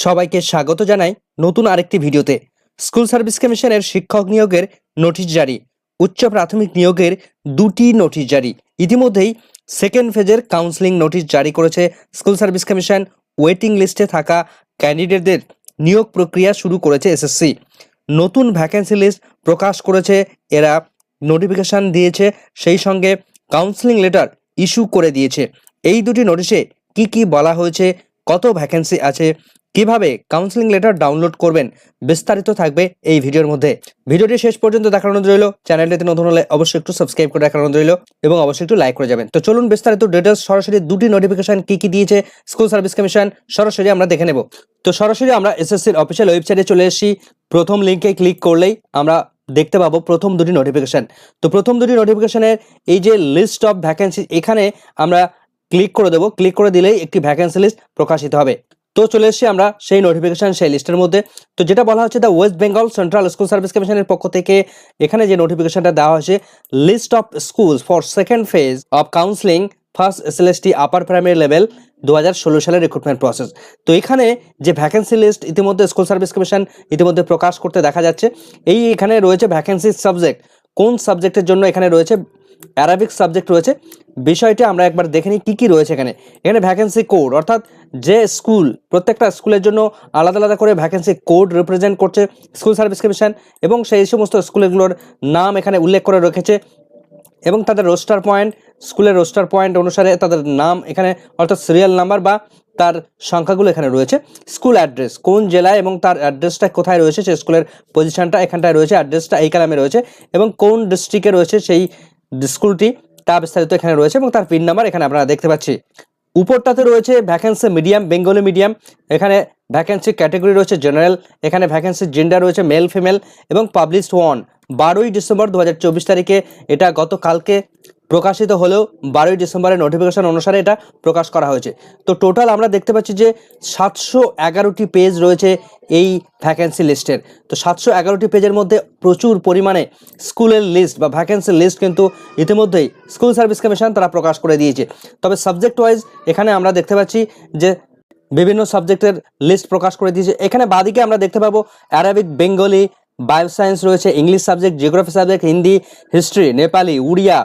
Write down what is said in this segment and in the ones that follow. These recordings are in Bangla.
সবাইকে স্বাগত জানাই নতুন আরেকটি ভিডিওতে। স্কুল সার্ভিস কমিশনের শিক্ষক নিয়োগের নোটিশ জারি। উচ্চ প্রাথমিক নিয়োগের দুটি নোটিশ জারি। ইতিমধ্যেই সেকেন্ড ফেজের কাউন্সিলিং নোটিশ জারি করেছে স্কুল সার্ভিস কমিশন। ওয়েটিং লিস্টে থাকা ক্যান্ডিডেটদের নিয়োগ প্রক্রিয়া শুরু করেছে এসএসসি নতুন ভ্যাকেন্সি লিস্ট প্রকাশ করেছে, এরা নোটিফিকেশন দিয়েছে, সেই সঙ্গে কাউন্সিলিং লেটার ইস্যু করে দিয়েছে। এই দুটি নোটিশে কি কি বলা হয়েছে, কত ভ্যাকেন্সি আছে কীভাবে কাউন্সিলিং লেটার ডাউনলোড করবেন বিস্তারিত থাকবে এই ভিডিওর মধ্যে। ভিডিওটি শেষ পর্যন্ত অনুরোধ রইল চ্যানেলটিতে নতুন হলে অবশ্যই একটু সাবস্ক্রাইব করে অনুরোধ রইল এবং অবশ্যই একটু লাইক করে যাবেন। তো চলুন বিস্তারিত ডিটেলস সরাসরি দুটি নোটিফিকেশন কি কি দিয়েছে স্কুল সার্ভিস কমিশন সরাসরি আমরা দেখে নেব। তো সরাসরি আমরা এসএসসির অফিসিয়াল ওয়েবসাইটে চলে এসেছি। প্রথম লিঙ্কে ক্লিক করলেই আমরা দেখতে পাবো প্রথম দুটি নোটিফিকেশন তো প্রথম দুটি নোটিফিকেশনের এই যে লিস্ট অফ ভ্যাকেন্সি এখানে আমরা ক্লিক করে দেবো। ক্লিক করে দিলেই একটি ভ্যাকেন্সি লিস্ট প্রকাশিত হবে। তো চলে এসেছি আমরা সেই নোটিফিকেশন সেই লিস্টের মধ্যে। তো যেটা বলা হচ্ছে the West Bengal central school service কমিশনের পক্ষ থেকে এখানে যে নোটিফিকেশনটা দেওয়া হয়েছে list of schools for second phase of counselling first SLST upper primary level দু হাজার ষোলো সালের রিক্রুটমেন্ট প্রসেস তো এখানে যে ভ্যাকেন্সি লিস্ট ইতিমধ্যে স্কুল সার্ভিস কমিশন ইতিমধ্যে প্রকাশ করতে দেখা যাচ্ছে, এই এখানে রয়েছে ভ্যাকেন্সি সাবজেক্ট কোন সাবজেক্টের জন্য এখানে রয়েছে অ্যারাবিক সাবজেক্ট রয়েছে। বিষয়টি আমরা একবার দেখে নিই কী কী রয়েছে এখানে। এখানে ভ্যাকেন্সি কোড অর্থাৎ যে স্কুল প্রত্যেকটা স্কুলের জন্য আলাদা আলাদা করে ভ্যাকেন্সি কোড রিপ্রেজেন্ট করছে স্কুল সার্ভিস কমিশন এবং সেই সমস্ত স্কুলগুলোর নাম এখানে উল্লেখ করে রেখেছে এবং তাদের রোস্টার পয়েন্ট স্কুলের রোস্টার পয়েন্ট অনুসারে তাদের নাম এখানে, অর্থাৎ সিরিয়াল নাম্বার বা তার সংখ্যাগুলো এখানে রয়েছে। স্কুল অ্যাড্রেস কোন জেলায় এবং তার অ্যাড্রেসটা কোথায় রয়েছে? সেই স্কুলের পজিশনটা এখানটায় রয়েছে অ্যাড্রেসটা এই কালামে রয়েছে এবং কোন ডিস্ট্রিক্টে রয়েছে সেই স্কুলটি তা বিস্তারিত এখানে রয়েছে এবং তার পিন নাম্বার এখানে আপনারা দেখতে পাচ্ছি। উপরটাতে রয়েছে ভ্যাকেন্সি মিডিয়াম বেঙ্গলি মিডিয়াম এখানে ভ্যাকেন্সি ক্যাটেগরি রয়েছে জেনারেল এখানে ভ্যাকেন্সি জেন্ডার রয়েছে মেল ফিমেল এবং পাবলিশ ওয়ান বারোই ডিসেম্বর দু হাজার চব্বিশ তারিখে এটা গতকালকে প্রকাশিত হলেও বারোই ডিসেম্বরের নোটিফিকেশন অনুসারে এটা প্রকাশ করা হয়েছে। তো টোটাল আমরা দেখতে পাচ্ছি যে সাতশো এগারোটি পেজ রয়েছে এই ভ্যাকেন্সি লিস্টের তো সাতশো এগারোটি পেজের মধ্যে প্রচুর পরিমাণে স্কুলের লিস্ট বা ভ্যাকেন্সি লিস্ট কিন্তু ইতিমধ্যেই স্কুল সার্ভিস কমিশন তারা প্রকাশ করে দিয়েছে। তবে সাবজেক্ট ওয়াইজ এখানে আমরা দেখতে পাচ্ছি যে বিভিন্ন সাবজেক্টের লিস্ট প্রকাশ করে দিয়েছে। এখানে বাদিকে আমরা দেখতে পাবো অ্যারাবিক বেঙ্গলি বায়োসায়েন্স রয়েছে English subject geography subject Hindi history Nepali Odia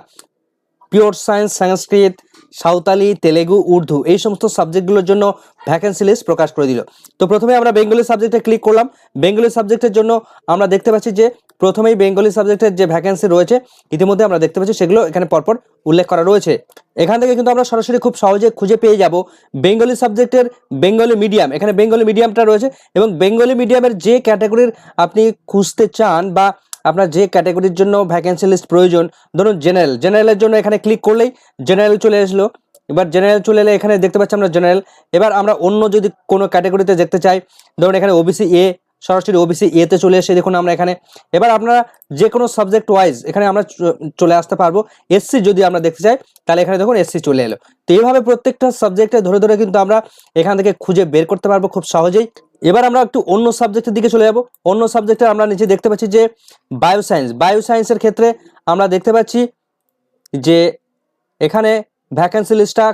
pure science, Sanskrit, Santali, Telugu, Urdu এই সমস্ত সাবজেক্টগুলোর জন্য ভ্যাকেন্সি লিস্ট প্রকাশ করে দিল। তো প্রথমে আমরা বেঙ্গলি সাবজেক্টে ক্লিক করলাম। বেঙ্গলি সাবজেক্টের জন্য আমরা দেখতে পাচ্ছি যে প্রথমেই বেঙ্গলি সাবজেক্টের যে ভ্যাকেন্সি রয়েছে, ইতিমধ্যে আমরা দেখতে পাচ্ছি সেগুলো এখানে পরপর উল্লেখ করা রয়েছে। এখান থেকে কিন্তু আমরা সরাসরি খুব সহজে খুঁজে পেয়ে যাব বেঙ্গলি সাবজেক্টের বেঙ্গলি মিডিয়াম এখানে বেঙ্গলি মিডিয়ামটা রয়েছে এবং বেঙ্গলি মিডিয়ামের যে ক্যাটাগরির আপনি খুঁজতে চান বা আপনার যে ক্যাটাগরির জন্য ভ্যাকেন্সি লিস্ট প্রয়োজন, ধরুন জেনারেল জেনারেলের জন্য এখানে ক্লিক করলেই জেনারেল চলে আসলো। এবার জেনারেল চলে এলে এখানে দেখতে পাচ্ছি আমরা জেনারেল এবার আমরা অন্য যদি কোনো ক্যাটাগরিতে দেখতে চাই, ধরুন এখানে ওবিসি এ সরাসরি ওবিসি এতে চলে এসে দেখুন আমরা এখানে। এবার আপনারা যে কোনো সাবজেক্ট ওয়াইজ এখানে আমরা চলে আসতে পারব। এসসি যদি আমরা দেখতে চাই, তাহলে এখানে দেখুন এসসি চলে এলো। তো এইভাবে প্রত্যেকটা সাবজেক্টে ধরে ধরে কিন্তু আমরা এখান থেকে খুঁজে বের করতে পারব খুব সহজেই। এবার আমরা একটু অন্য সাবজেক্টের দিকে চলে যাব। অন্য সাবজেক্টে আমরা নিচে দেখতে পাচ্ছি যে বায়োসায়েন্স বায়োসায়েন্সের ক্ষেত্রে আমরা দেখতে পাচ্ছি যে এখানে ভ্যাকেন্সি লিস্টটা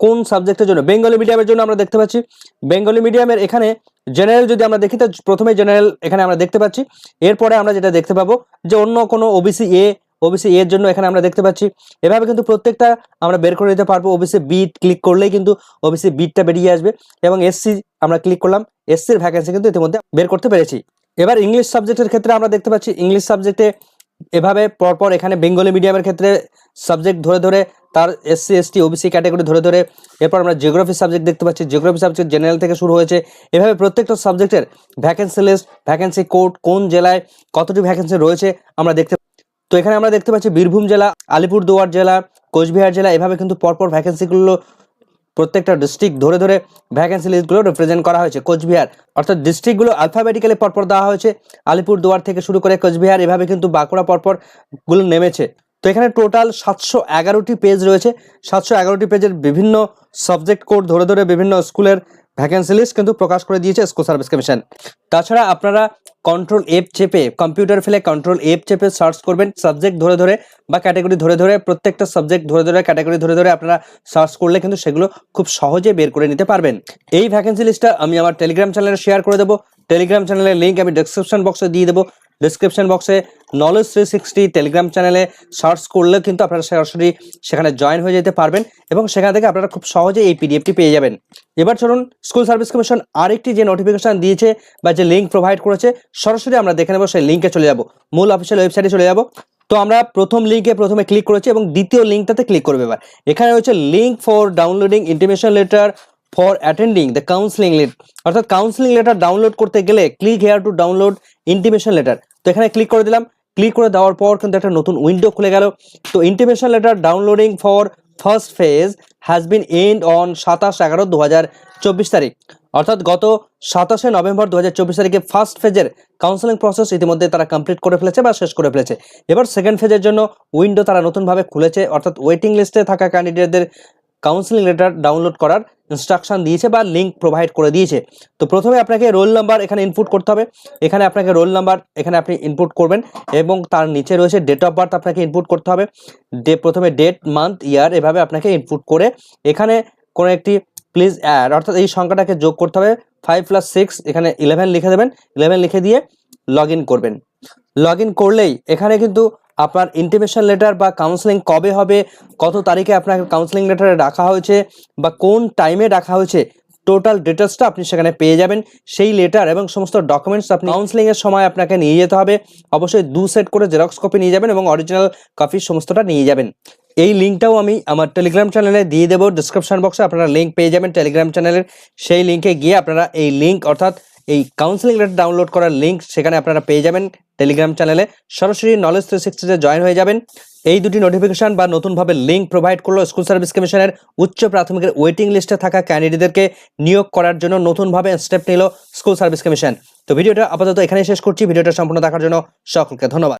কোন সাবজেক্টের জন্য? বেঙ্গলি মিডিয়ামের জন্য আমরা দেখতে পাচ্ছি। বেঙ্গলি মিডিয়ামের এখানে জেনারেল যদি আমরা দেখি, তো প্রথমে জেনারেল এখানে আমরা দেখতে পাচ্ছি। এরপরে আমরা যেটা দেখতে পাবো যে অন্য কোনো ওবিসি এ ওবিসি এর জন্য এখানে আমরা দেখতে পাচ্ছি, এভাবে কিন্তু প্রত্যেকটা আমরা বের করে দিতে পারব। ওবিসি বিট ক্লিক করলেই কিন্তু ওবিসি বিটটা বেরিয়ে আসবে এবং এসসি আমরা ক্লিক করলাম এসসির ভ্যাকেন্সি কিন্তু ইতিমধ্যে বের করতে পেরেছি। এবার ইংলিশ সাবজেক্টের ক্ষেত্রে আমরা দেখতে পাচ্ছি ইংলিশ সাবজেক্টে এভাবে পরপর এখানে বেঙ্গলি মিডিয়ামের ক্ষেত্রে সাবজেক্ট ধরে ধরে তার এসসি এসটি ওবিসি ক্যাটাগরি ধরে ধরে, এরপর আমরা জিওগ্রাফি সাবজেক্ট দেখতে পাচ্ছি জিওগ্রাফি সাবজেক্ট জেনারেল থেকে শুরু হয়েছে। এভাবে প্রত্যেকটা সাবজেক্টের ভ্যাকেন্সি লিস্ট ভ্যাকেন্সি কোড কোন জেলায় কতটি ভ্যাকেন্সি রয়েছে আমরা দেখতে তো এখানে আমরা দেখতে পাচ্ছি বীরভূম জেলা, আলিপুরদুয়ার জেলা, কোচবিহার জেলা, এভাবে কিন্তু পরপর ভ্যাকেন্সিগুলো প্রত্যেকটা ডিস্ট্রিক্ট ধরে ধরে ভ্যাকেন্সি লিস্টগুলো রিপ্রেজেন্ট করা হয়েছে কোচবিহার। অর্থাৎ ডিস্ট্রিক্টগুলো আলফাবেটিক্যালি পরপর দেওয়া হয়েছে। আলিপুরদুয়ার থেকে শুরু করে কোচবিহার, এভাবে কিন্তু বাঁকুড়া পরপরগুলো নেমেছে। তো এখানে টোটাল সাতশো এগারোটি পেজ রয়েছে। সাতশো এগারোটি পেজের বিভিন্ন সাবজেক্ট কোড ধরে ধরে বিভিন্ন স্কুলের ভ্যাকেন্সি লিস্ট কিন্তু প্রকাশ করে দিয়েছে স্কুল সার্ভিস কমিশন। তাছাড়া আপনারা কন্ট্রোল এফ চেপে কম্পিউটার ফেলে কন্ট্রোল এফ চেপে সার্চ করবেন সাবজেক্ট ধরে ধরে বা ক্যাটাগরি ধরে ধরে, প্রত্যেকটা সাবজেক্ট ধরে ধরে ক্যাটাগরি ধরে ধরে আপনারা সার্চ করলে কিন্তু সেগুলো খুব সহজে বের করে নিতে পারবেন। এই ভ্যাকেন্সি লিস্টটা আমি আমার টেলিগ্রাম চ্যানেলে শেয়ার করে দেবো। টেলিগ্রাম চ্যানেলের লিঙ্ক আমি ডেসক্রিপশন বক্সে দিয়ে দেবো। ডিসক্রিপশন বক্সে নলেজ থ্রি সিক্সটি টেলিগ্রাম চ্যানেলে সার্চ করলেও কিন্তু আপনারা সরাসরি সেখানে জয়েন হয়ে যেতে পারবেন এবং সেখান থেকে আপনারা খুব সহজে এই পিডিএফটি পেয়ে যাবেন। এবার চলুন স্কুল সার্ভিস কমিশন আরেকটি যে নোটিফিকেশন দিয়েছে বা যে লিঙ্ক প্রোভাইড করেছে, সরাসরি আমরা দেখে নেব, সেই লিঙ্কে চলে যাব। মূল অফিসিয়াল ওয়েবসাইটে চলে যাব। তো আমরা প্রথম লিঙ্কে প্রথমে ক্লিক করেছি এবং দ্বিতীয় লিঙ্কটাতে ক্লিক করবে এবার। এখানে রয়েছে link for downloading intimation letter for attending the counselling let অর্থাৎ কাউন্সিলিং লেটার ডাউনলোড করতে গেলে click here to download intimation letter তো এখানে ক্লিক করে দিলাম। ক্লিক করে দেওয়ার পর কিন্তু একটা নতুন উইন্ডো খুলে গেল। তো intimation letter downloading for first phase has been end on সাতাশ এগারো দু হাজার চব্বিশ তারিখ। অর্থাৎ গত সাতাশে নভেম্বর দু হাজার চব্বিশ তারিখে ফার্স্ট ফেজের কাউন্সেলিং প্রসেস ইতিমধ্যে তারা কমপ্লিট করে ফেলেছে বা শেষ করে ফেলেছে। এবার সেকেন্ড ফেজের জন্য উইন্ডো তারা নতুনভাবে খুলেছে। অর্থাৎ ওয়েটিং লিস্টে থাকা ক্যান্ডিডেটদের কাউন্সিলিং লেটার ডাউনলোড করার ইনস্ট্রাকশন দিয়েছে বা লিঙ্ক প্রোভাইড করে দিয়েছে। তো প্রথমে আপনাকে রোল নাম্বার এখানে ইনপুট করতে হবে। এখানে আপনাকে রোল নাম্বার এখানে আপনি ইনপুট করবেন এবং তার নিচে রয়েছে ডেট অফ বার্থ আপনাকে ইনপুট করতে হবে। ডে প্রথমে ডেট মান্থ ইয়ার এভাবে আপনাকে ইনপুট করে এখানে কোনো একটি প্লিজ অ্যাড অর্থাৎ এই সংখ্যাটাকে যোগ করতে হবে। ফাইভ প্লাস সিক্স এখানে ইলেভেন লিখে দেবেন। ইলেভেন লিখে দিয়ে লগ করবেন। লগ করলেই এখানে কিন্তু আপনার ইন্টিমেশন লেটার বা কাউন্সেলিং কবে হবে, কত তারিখে আপনাকে কাউন্সেলিং লেটারে রাখা হয়েছে বা কোন টাইমে রাখা হয়েছে টোটাল ডিটেলসটা আপনি সেখানে পেয়ে যাবেন। সেই লেটার এবং সমস্ত ডকুমেন্টস আপনি কাউন্সেলিং এর সময় আপনাকে নিয়ে যেতে হবে। অবশ্যই দু সেট করে জেরক্স কপি নিয়ে যাবেন এবং অরিজিনাল কপি সমস্তটা নিয়ে যাবেন। এই লিঙ্কটাও আমি আমার টেলিগ্রাম চ্যানেলে দিয়ে দেবো। ডিসক্রিপশন বক্সে আপনারা লিঙ্ক পেয়ে যাবেন টেলিগ্রাম চ্যানেলের সেই লিঙ্কে গিয়ে আপনারা এই লিঙ্ক অর্থাৎ এই কাউন্সিলিং লেটার ডাউনলোড করার লিঙ্ক সেখানে আপনারা পেয়ে যাবেন। টেলিগ্রাম চ্যানেলে সরাসরি নলেজ থ্রি সিক্সটিতে জয়েন হয়ে যাবেন। এই দুটি নোটিফিকেশন বা নতুনভাবে লিঙ্ক প্রোভাইড করল স্কুল সার্ভিস কমিশনের উচ্চ প্রাথমিকের ওয়েটিং লিস্টে থাকা ক্যান্ডিডেটদেরকে নিয়োগ করার জন্য নতুনভাবে স্টেপ নিল স্কুল সার্ভিস কমিশন তো ভিডিওটা আপাতত এখানেই শেষ করছি। ভিডিওটা সম্পূর্ণ দেখার জন্য সকলকে ধন্যবাদ।